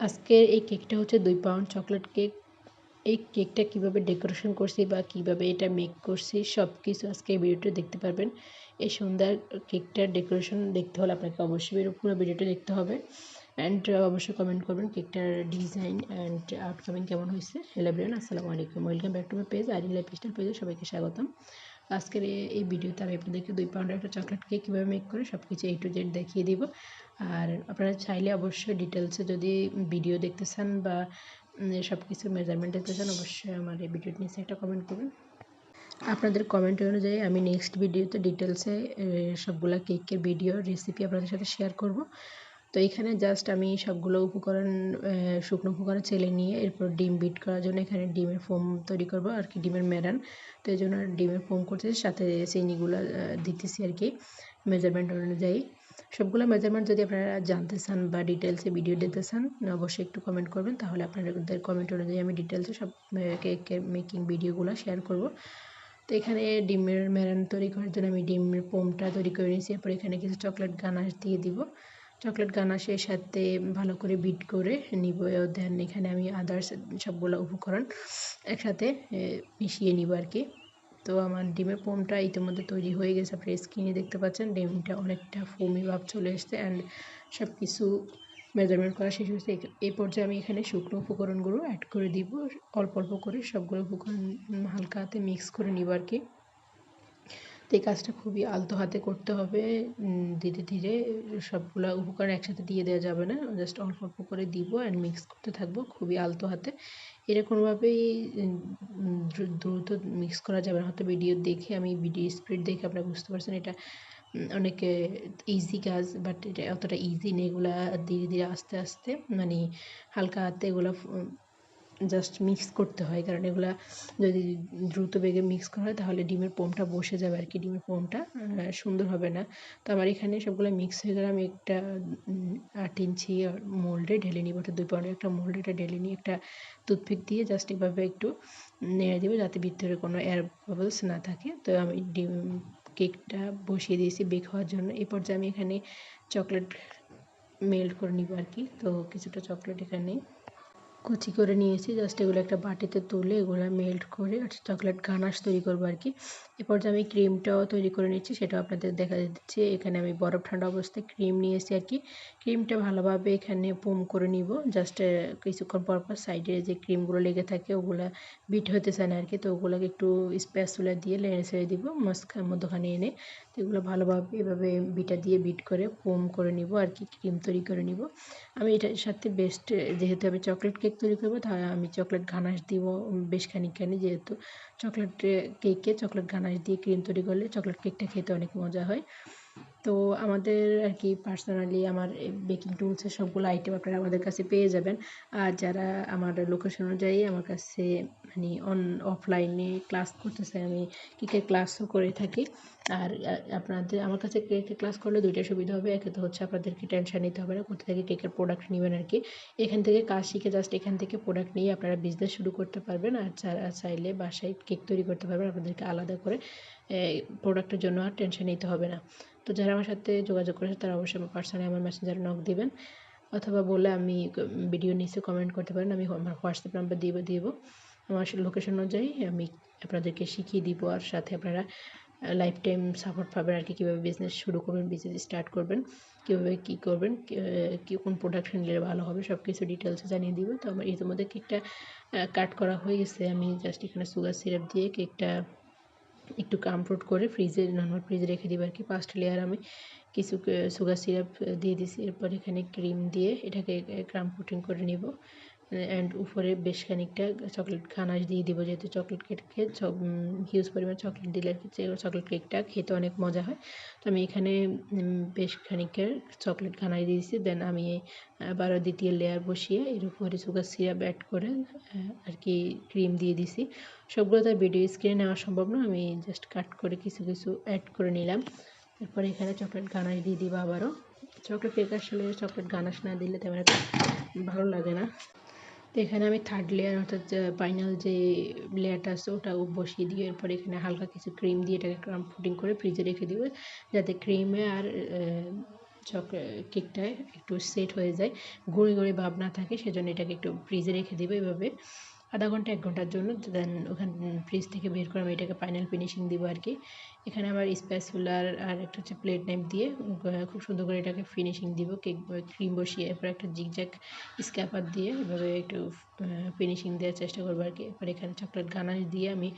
আজকের এই কেকটা হচ্ছে দুই পাউন্ড চকলেট কেক এই কেকটা কীভাবে ডেকোরেশন করছি বা কীভাবে এটা মেক করছি সব কিছু আজকে এই ভিডিওটা দেখতে পারবেন। এই সুন্দর কেকটার ডেকোরেশন দেখতে হলে আপনাকে অবশ্যই পুরো ভিডিওটা দেখতে হবে। অ্যান্ড অবশ্যই কমেন্ট করবেন কেকটার ডিজাইন অ্যান্ড আউটকামিং কেমন হয়েছে। হ্যালো ব্রিয়ান আসসালামু আলাইকুম। Welcome back to my page ID lifestyle পেজে সবাইকে স্বাগতম। আজকের এই ভিডিওতে আমি আপনাদেরকে দুই পাউন্ডের একটা চকলেট কেক কীভাবে মেক করে সব কিছু এই টু জেড দেখিয়ে দিব। আর আপনারা চাইলে অবশ্যই ডিটেলসে যদি ভিডিও দেখতে চান বা সব কিছু মেজারমেন্ট দেখতে চান, অবশ্যই আমার এই ভিডিওর নিচে একটা কমেন্ট করবেন। আপনাদের কমেন্ট অনুযায়ী আমি নেক্সট ভিডিওতে ডিটেলসে সবগুলা কেকের ভিডিও রেসিপি আপনাদের সাথে শেয়ার করব। তো এখানে জাস্ট আমি সবগুলো উপকরণ শুকনো উপকরণ ছেলে নিয়ে এরপর ডিম বিট করার জন্য এখানে ডিমের ফোম তৈরি করব, আর কি ডিমের মেরান। তো এই জন্য ডিমের ফোম করতেছি সাথে চিনিগুলো দিতেছি আর কি মেজারমেন্ট অনুযায়ী। সবগুলো মেজারমেন্ট যদি আপনারা জানতে চান বা ডিটেলসে ভিডিও দিতে চান, অবশ্যই একটু কমেন্ট করবেন, তাহলে আপনাদের কমেন্ট অনুযায়ী আমি ডিটেলসে সব কেকের মেকিং ভিডিওগুলো শেয়ার করব। তো এখানে ডিমের মেরান তৈরি করার জন্য আমি ডিমের পোমটা তৈরি করে নিয়েছি, এরপর এখানে কিছু চকলেট গানাশ দিয়ে দিব। চকলেট গানাশের সাথে ভালো করে বিট করে নিব দেন এখানে আমি আদার্স সবগুলো উপকরণ একসাথে মিশিয়ে নিব আর কি তো আমার ডিমের পোমটা ইতিমধ্যে তৈরি হয়ে গেছে, আপনি স্ক্রিনে দেখতে পাচ্ছেন, ডিমটা অনেকটা ফোমি ভাব চলে এসছে অ্যান্ড সব কিছু মেজারমেন্ট করা শেষ হয়েছে। এই পর্যায়ে আমি এখানে শুকনো উপকরণগুলো অ্যাড করে দিব, অল্প অল্প করে সবগুলো উপকরণ হালকা হাতে মিক্স করে নিব আর কি তো এই কাজটা খুবই আলতো হাতে করতে হবে। ধীরে ধীরে সবগুলো উপকরণ একসাথে দিয়ে দেওয়া যাবে না। জাস্ট অল্প অল্প করে দিব অ্যান্ড মিক্স করতে থাকব খুবই আলতো হাতে। এটা কোনোভাবেই দ্রুত মিক্স করা যাবে না। হয়তো ভিডিও দেখে আমি ভিডিও স্পিড দেখে আপনারা বুঝতে পারছেন এটা অনেক ইজি কাজ বাট এটা অতটা ইজি নেই। এগুলা ধীরে ধীরে আস্তে আস্তে মানে হালকা হাতে এগুলো জাস্ট মিক্স করতে হয়। কারণ এগুলা যদি দ্রুত বেগে মিক্স করা হয়, তাহলে ডিমের পোমটা বসে যাবে আর কি ডিমের পোমটা সুন্দর হবে না। তো আমার এখানে সবগুলো মিক্স হয়ে গেলে আমি একটা আট ইঞ্চি মোল্ডে ঢেলে নিব। একটা দুই পাউন্ডের একটা মোল্ডে এটা ঢেলে নিয়ে একটা টুথপিক দিয়ে জাস্ট এভাবে একটু নেড়ে দেবো যাতে ভিতরে কোনো এয়ার বাবলস না থাকে। তো আমি ডিম কেকটা বসিয়ে দিয়েছি বেক হওয়ার জন্য। এই পর্যায়ে আমি এখানে চকলেট মেল্ট করে নিব আর কি তো কিছুটা চকলেট এখানে কুচি করে নিয়েছি। জাস্ট এগুলো একটা বাটিতে তুলে এগুলো মেল্ট করে আর চকলেট গানাশ তৈরি করব আর কি এরপর যে আমি ক্রিমটাও তৈরি করে নিচ্ছি, সেটাও আপনাদের দেখা দিচ্ছি। এখানে আমি বরফ ঠান্ডা অবস্থায় ক্রিম নিয়েছি আর কি ক্রিমটা ভালোভাবে এখানে পোম করে নিব। জাস্ট কিছুক্ষণ পর পর সাইডে যে ক্রিমগুলো লেগে থাকে, ওগুলো বিট হতে চায় না আর কি তো ওগুলোকে একটু স্প্যাচুলা দিয়ে লেনে ছেড়ে দিব, মাঝখান, মধ্যখানে এনে। তো এগুলো ভালোভাবে এভাবে বিটা দিয়ে বিট করে পোম করে নিব আর কি ক্রিম তৈরি করে নিব। আমি এটার সাথে বেস্ট যেহেতু আমি চকলেট কেক তৈরি করব। তাহলে আমি চকলেট ঘানাস দিব বেশ খানিকখানি যেহেতু। চকলেট কেকে চকলেট ঘানাস দিয়ে ক্রিম তৈরি করলে চকলেট কেকটা খেতে অনেক মজা হয়। তো আমাদের আর কি পার্সোনালি আমার বেকিং টুলসের সবগুলো আইটেম আপনারা আমাদের কাছে পেয়ে যাবেন। আর যারা আমার লোকেশন অনুযায়ী আমার কাছে মানে অন অফলাইনে ক্লাস করতেছে, আমি কেকের ক্লাসও করে থাকি। আর আপনাদের, আমার কাছে কেকের ক্লাস করলে দুইটা সুবিধা হবে। একে তো হচ্ছে আপনাদেরকে টেনশন নিতে হবে না, কোথা থেকে কেকের প্রোডাক্ট নেবেন আর কি এখান থেকে কাজ শিখে জাস্ট এখান থেকে প্রোডাক্ট নিয়ে আপনারা বিজনেস শুরু করতে পারবেন। আর চাইলে বাসায় কেক তৈরি করতে পারবেন, আপনাদেরকে আলাদা করে প্রোডাক্টের জন্য আর টেনশন নিতে হবে না। তো যারা আমার সাথে যোগাযোগ করেছে, তারা অবশ্যই আমার পার্সোনালি আমার মেসেঞ্জারে নক দিবেন। অথবা বলে আমি ভিডিও নিচে কমেন্ট করতে পারেন, আমি আমার হোয়াটসঅ্যাপ নাম্বার দিয়ে দিব আমার লোকেশন অনুযায়ী আমি আপনাদেরকে শিখিয়ে দিব আর সাথে আপনারা লাইফ টাইম সাপোর্ট পাবেন আর কি, কীভাবে বিজনেস শুরু করবেন বিজনেস স্টার্ট করবেন, কীভাবে কী করবেন, কী কোন প্রোডাক্ট নিলে ভালো হবে সব কিছু ডিটেলসে জানিয়ে দিব। তো আমার ইতিমধ্যে কেকটা কাট করা হয়ে গেছে। আমি জাস্ট এখানে সুগার সিরাপ দিয়ে কেকটা একটু কামফোর্ট করে ফ্রিজে নর্মাল ফ্রিজে রেখে দিব আর কি ফার্স্ট লেয়ার আমি কিছু সুগার সিরাপ দিয়ে দিছি। এরপর এখানে ক্রিম দিয়ে এটাকে ক্রাম করে নিব। অ্যান্ড উপরে বেশ খানিকটা চকলেট খানাস দিয়ে দিব, যেহেতু চকলেট কেক কেককে হিউজ পরিমাণ চকলেট দিলে চকলেট কেকটা খেতে অনেক মজা হয়। তো আমি এখানে বেশ খানিকটা চকলেট খানাই দিয়েছি দেন আমি আবারও দ্বিতীয় লেয়ার বসিয়ে এর উপরে সুগার সিরাপ অ্যাড করে আর কি ক্রিম দিয়ে দিছি। সবগুলো তার ভিডিও স্ক্রিনে নেওয়া সম্ভব না, আমি জাস্ট কাট করে কিছু কিছু অ্যাড করে নিলাম। তারপরে এখানে চকলেট গানাশ দিয়ে দিব আবারও। চকলেট কেক আসলে চকলেট গানাশ না দিলে তেমন একটা ভালো লাগে না। এখানে আমি থার্ড লেয়ার অর্থাৎ ফাইনাল যে লেয়ারটা আছে ওটা বসিয়ে দিয়ে এরপর এখানে হালকা কিছু ক্রিম দিয়ে এটাকে ক্রাম ফুটিং করে ফ্রিজে রেখে দিব, যাতে ক্রিমে আর চক কেকটায় একটু সেট হয়ে যায়। ঘুরে ঘুরে ভাব না থাকে, সেজন্য এটাকে একটু ফ্রিজে রেখে দেবে এভাবে। আধা ঘণ্টা, এক ঘণ্টার জন্য দেন ওখান ফ্রিজ থেকে বের করে আমি এটাকে ফাইনাল ফিনিশিং দিব আর কি এখানে আমার স্প্যাচুলার আর একটা হচ্ছে প্লেট নাইফ দিয়ে খুব সুন্দর করে এটাকে ফিনিশিং দিব। কেক ক্রিম বসিয়ে, এরপর একটা জিগজ্যাক স্ক্যাপার দিয়ে এভাবে একটু ফিনিশিং দেওয়ার চেষ্টা করব আর কি এরপর এখানে চকলেট গানাশ দিয়ে আমি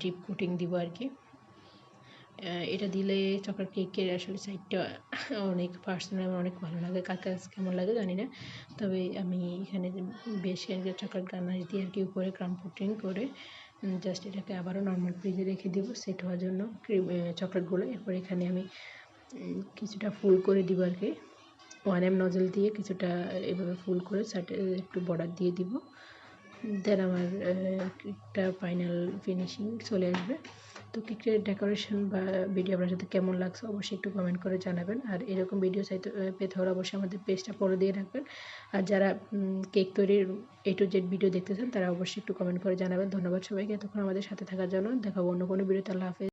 ডিপ কোটিং দিব আর কি এটা দিলে চকলেট কেকের আসলে সাইডটা অনেক পার্সোনাল আমার অনেক ভালো লাগে। কার কাছে কেমন লাগে জানি না। তবে আমি এখানে বেশি বেশ চকলেট গানাশ দিয়ে আর কি উপরে ক্রাম পুটিং করে জাস্ট এটাকে আবারও নর্মাল ফ্রিজে রেখে দেব সেট হওয়ার জন্য ক্রিম চকলেটগুলো এরপর এখানে আমি কিছুটা ফুল করে দিব আর কি ওয়ান এম নজল দিয়ে কিছুটা এভাবে ফুল করে সাইডে একটু বর্ডার দিয়ে দিব। দেন আমার একটা ফাইনাল ফিনিশিং চলে আসবে। তো কেকের ডেকোরেশন বা ভিডিও আপনার সাথে কেমন লাগছে অবশ্যই একটু কমেন্ট করে জানাবেন। আর এরকম ভিডিও চাইতে পেতে হলে অবশ্যই আমাদের পেজটা ফলো দিয়ে রাখবেন। আর যারা কেক তৈরির এ টু জেড ভিডিও দেখতে চান তারা অবশ্যই একটু কমেন্ট করে জানাবেন। ধন্যবাদ সবাইকে। এতক্ষণ আমাদের সাথে থাকার জন্য। দেখাবো অন্য কোনো ভিডিও আল্লাহ হাফেজ।